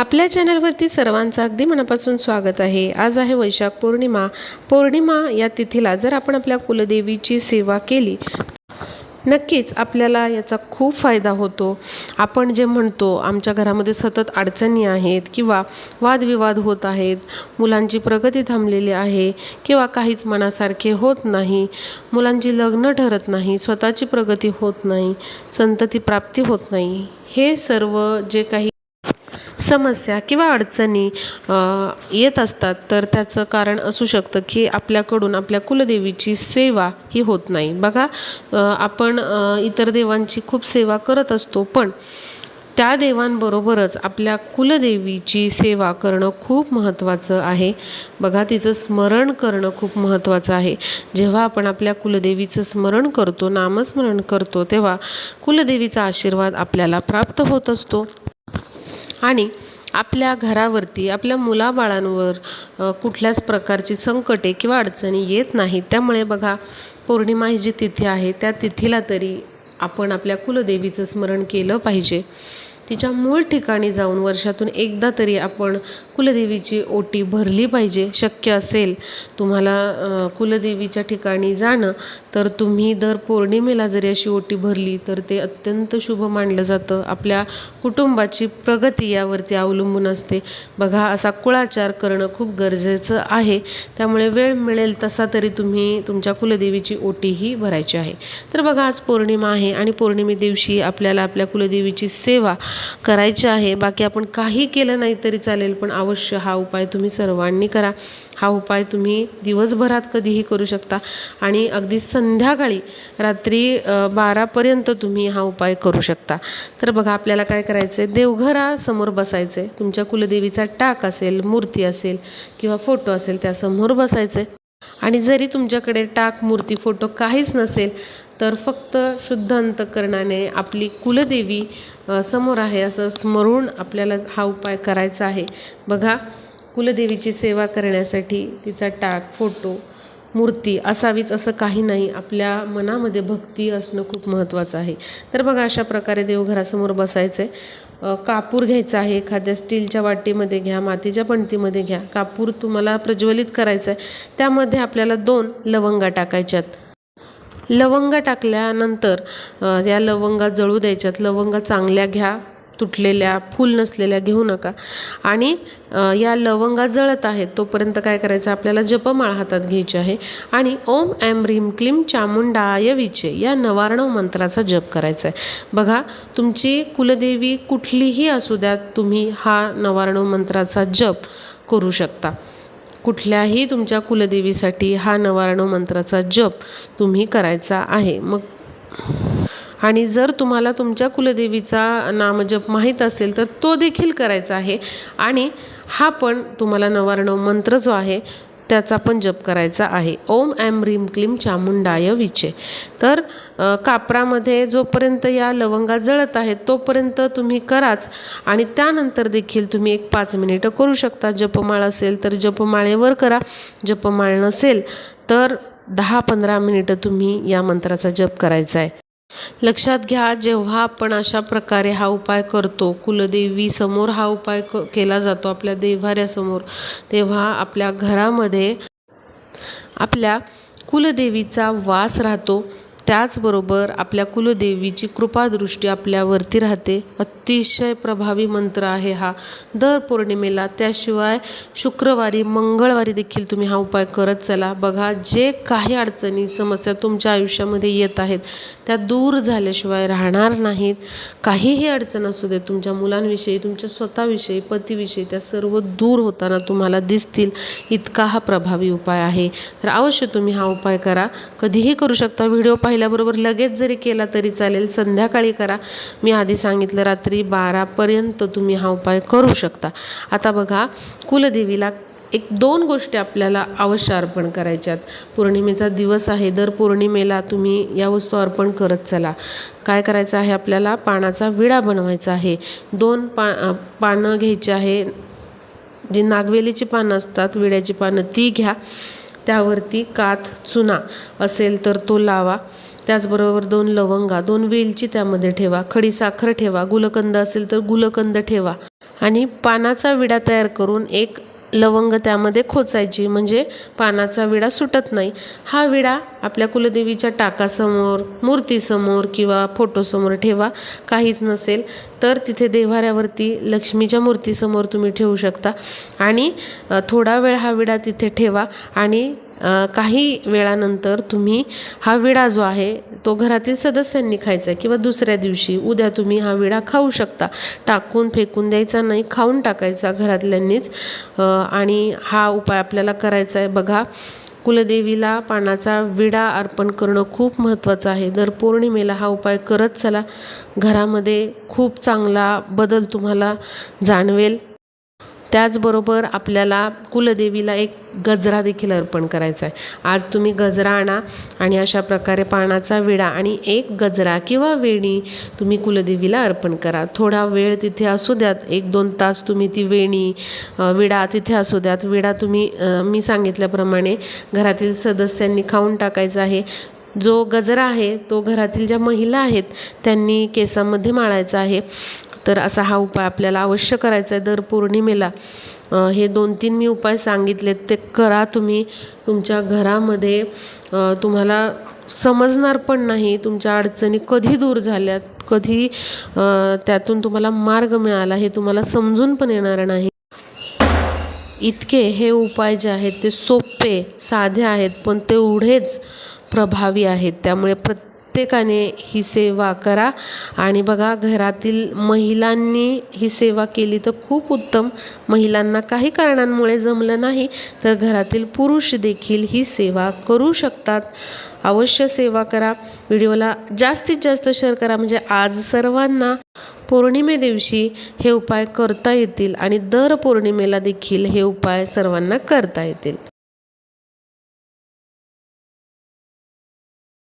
आपल्या चॅनलवरती सर्वांचं अगदी मनापासून स्वागत आहे. आज आहे वैशाख पौर्णिमा. पौर्णिमा या तिथीला जर आपण आपल्या कुलदेवीची सेवा केली नक्कीच आपल्याला याचा खूप फायदा होतो. आपण जे म्हणतो आमच्या घरामध्ये सतत अडचणी आहेत किंवा वादविवाद होत आहेत मुलांची प्रगती थांबलेली आहे किंवा काहीच मनासारखे होत नाही मुलांची लग्न ठरत नाही स्वतःची प्रगती होत नाही संतती प्राप्ती होत नाही हे सर्व जे काही समस्या किंवा अडचणी येत असतात तर त्याचं कारण असू शकतं की आपल्याकडून आपल्या कुलदेवीची सेवा ही होत नाही. बघा आपण इतर देवांची खूप सेवा करत असतो पण त्या देवांबरोबरच आपल्या कुलदेवीची सेवा करणं खूप महत्त्वाचं आहे. बघा तिचं स्मरण करणं खूप महत्त्वाचं आहे. जेव्हा आपण आपल्या कुलदेवीचं स्मरण करतो नामस्मरण करतो तेव्हा कुलदेवीचा आशीर्वाद आपल्याला प्राप्त होत असतो. आणि आपल्या घरावरती आपल्या मुलाबाळांवर कुठल्याच प्रकारची संकटे किंवा अडचणी येत नाहीत. त्यामुळे बघा पौर्णिमा ही जी तिथी आहे त्या तिथीला तरी आपण आपल्या कुलदेवीचं स्मरण केलं पाहिजे. तिच्या मूळ ठिकाणी जाऊन वर्षातून एकदा तरी आपण कुलदेवीची ओटी भरली पाहिजे शक्य असेल. तुम्हाला कुलदेवीच्या ठिकाणी जाणं तर तुम्ही दर पौर्णिमेला जरी अशी ओटी भरली तर ते अत्यंत शुभ मानलं जातं. आपल्या कुटुंबाची प्रगती यावरती अवलंबून असते. बघा असा कुळाचार करणं खूप गरजेचं आहे. त्यामुळे वेळ मिळेल तसा तरी तुम्ही तुमच्या कुलदेवीची ओटीही भरायची आहे. तर बघा आज पौर्णिमा आहे आणि पौर्णिमे दिवशी आपल्याला आपल्या कुलदेवीची सेवा करायचे आहे. बाकी आपण काही केलं नाही तरी चालेल पण अवश्य हा उपाय तुम्ही सर्वांनी करा. हा उपाय तुम्ही दिवसभरात कधीही करू शकता. आणि अगदी संध्याकाळी रात्री बारापर्यंत तुम्ही हा उपाय करू शकता. तर बघा आपल्याला काय करायचं आहे देवघरासमोर बसायचं आहे तुमच्या कुलदेवीचा टाक असेल मूर्ती असेल किंवा फोटो असेल त्यासमोर बसायचं आहे आणि जरी तुमच्याकडे टाक मूर्ती फोटो काहीच नसेल तर फक्त शुद्ध अंतकरणाने आपली कुलदेवी समोर आहे असं स्मरून आपल्याला हा उपाय करायचा आहे. बघा कुलदेवीची सेवा करण्यासाठी तिचा टाक फोटो मूर्ती असावीच असं काही नाही. आपल्या मनामध्ये भक्ती असणं खूप महत्त्वाचं आहे. तर बघा अशा प्रकारे देवघरासमोर बसायचं आहे कापूर घ्यायचा आहे. एखाद्या स्टीलच्या वाटीमध्ये घ्या मातीच्या पणतीमध्ये घ्या. कापूर तुम्हाला प्रज्वलित करायचं आहे त्यामध्ये आपल्याला दोन लवंगा टाकायच्यात. लवंगा टाकल्यानंतर या लवंगा जळू द्यायच्यात. लवंगा चांगल्या घ्या. तुटलेल्या फूल नसलेल्या घेऊ नका. आणि या लवंगा जळत आहेत तोपर्यंत काय करायचं? आपल्याला जपमाळ हातात घ्यायची आहे. आणि ओम ॲम ह्रीम क्लीम चामुंडाय विचे या नवारणव मंत्राचा जप करायचा आहे. बघा तुमची कुलदेवी कुठलीही असू द्यात तुम्ही हा नवारणव मंत्राचा जप करू शकता. कुठल्याही तुमच्या कुलदेवीसाठी हा नवारणव मंत्राचा जप तुम्ही करायचा आहे. मग आणि जर तुम्हाला तुमच्या कुलदेवीचा नामजप माहीत असेल तर तो देखील करायचा आहे. आणि हा पण तुम्हाला नवारणव मंत्र जो आहे त्याचा पण जप करायचा आहे. ओम ॲम रीम क्लीम चामुंडाय विचे. तर कापरामध्ये जोपर्यंत या लवंगा जळत आहेत तोपर्यंत तुम्ही कराच. आणि त्यानंतर देखील तुम्ही एक पाच मिनिटं करू शकता. जपमाळ असेल तर जपमाळेवर करा. जपमाळ नसेल तर दहा पंधरा मिनिटं तुम्ही या मंत्राचा जप करायचा आहे. लक्षात घ्या जेव्हा आपण अशा प्रकारे हा उपाय करतो कुलदेवी समोर हा उपाय क केला जातो आपल्या देव्हाऱ्यासमोर तेव्हा आपल्या घरामध्ये आपल्या कुलदेवीचा वास राहतो. त्याचबरोबर आपल्या कुलदेवीची कृपादृष्टी आपल्यावरती राहते. अतिशय प्रभावी मंत्र आहे हा. दर पौर्णिमेला त्याशिवाय शुक्रवारी मंगळवारी देखील तुम्ही हा उपाय करत चला. बघा जे काही अडचणी समस्या तुमच्या आयुष्यामध्ये येत आहेत त्या दूर झाल्याशिवाय राहणार नाहीत. काहीही अडचण असू दे तुमच्या मुलांविषयी तुमच्या स्वतःविषयी पतीविषयी त्या सर्व दूर होताना तुम्हाला दिसतील. इतका हा प्रभावी उपाय आहे. तर अवश्य तुम्ही हा उपाय करा. कधीही करू शकता. व्हिडिओ पहिल्याबरोबर लगेच जरी केला तरी चालेल. संध्याकाळी करा. मी आधी सांगितलं रात्री बारापर्यंत तुम्ही हा उपाय करू शकता. आता बघा कुलदेवीला एक दोन गोष्टी आपल्याला अवश्य अर्पण करायच्यात. पौर्णिमेचा दिवस आहे. दर पौर्णिमेला तुम्ही या वस्तू अर्पण करत चला. काय करायचं आहे आपल्याला? पानाचा विडा बनवायचा आहे. दोन पा पानं घ्यायची आहे. जी नागवेलीची पानं असतात विड्याची पानं ती घ्या. त्यावरती काथ चुना असेल तर तो लावा. त्याचबरोबर दोन लवंगा दोन वेलची त्यामध्ये ठेवा. खडी साखर ठेवा. गुलकंद असेल तर गुलकंद ठेवा. आणि पानाचा विडा तयार करून एक लवंग त्यामध्ये खोचायची म्हणजे पानाचा विडा सुटत नाही. हा विडा आपल्या कुलदेवीच्या टाकासमोर मूर्तीसमोर किंवा फोटोसमोर ठेवा काहीच नसेल. तर तिथे देव्हाऱ्यावरती लक्ष्मीच्या मूर्तीसमोर तुम्ही ठेवू शकता. आणि थोडा वेळ हा विडा तिथे ठेवा आणि काही वेळानंतर तुम्ही हा विडा जो आहे तो घरातील सदस्यांनी खायचा किंवा दुसऱ्या दिवशी उद्या तुम्ही हा विडा खाऊ शकता. टाकून फेकून द्यायचा नाही खाऊन टाकायचा घरातल्यांनीच. आणि हा उपाय आपल्याला करायचा आहे. बघा कुलदेवीला पानाचा विडा अर्पण करणं खूप महत्त्वाचं आहे. दर पौर्णिमेला हा उपाय करत चला. घरामध्ये खूप चांगला बदल तुम्हाला जाणवेल. त्याचबरोबर आपल्याला कुलदेवीला एक गजरा देखील अर्पण करायचा आहे. आज तुम्ही गजरा आणा आणि अशा प्रकारे पानाचा विडा आणि एक गजरा किंवा वेणी तुम्ही कुलदेवीला अर्पण करा. थोडा वेळ तिथे असू द्यात. एक दोन तास तुम्ही ती वेणी विडा तिथे असू द्यात. विडा तुम्ही मी सांगितल्याप्रमाणे घरातील सदस्यांनी खाऊन टाकायचा आहे. जो गजरा आहे तो घरातील ज्या महिला आहेत त्यांनी केसामध्ये माळायचा आहे. तर असा हा उपाय आपल्याला अवश्य करायचा आहे. दर पौर्णिमेला हे दोन तीन मी उपाय सांगितलेत ते करा तुम्ही. तुमच्या घरामध्ये तुम्हाला समजणार पण नाही तुमच्या अडचणी कधी दूर झाल्यात कधी त्यातून तुम्हाला मार्ग मिळाला हे तुम्हाला समजून पण येणार नाही. इतके हे उपाय जे आहेत ते सोपे साधे आहेत पण तेवढेच प्रभावी आहेत. त्यामुळे प्रत्येकाने ही सेवा करा. आणि बघा घरातील महिलांनी ही सेवा केली तर खूप उत्तम. महिलांना काही कारणांमुळे जमलं नाही तर घरातील पुरुष देखील ही सेवा करू शकतात. अवश्य सेवा करा. व्हिडिओला जास्तीत जास्त शेअर करा. म्हणजे आज सर्वांना पौर्णिमे दिवशी हे उपाय करता येतील आणि दर पौर्णिमेला देखील हे उपाय सर्वांना करता येतील.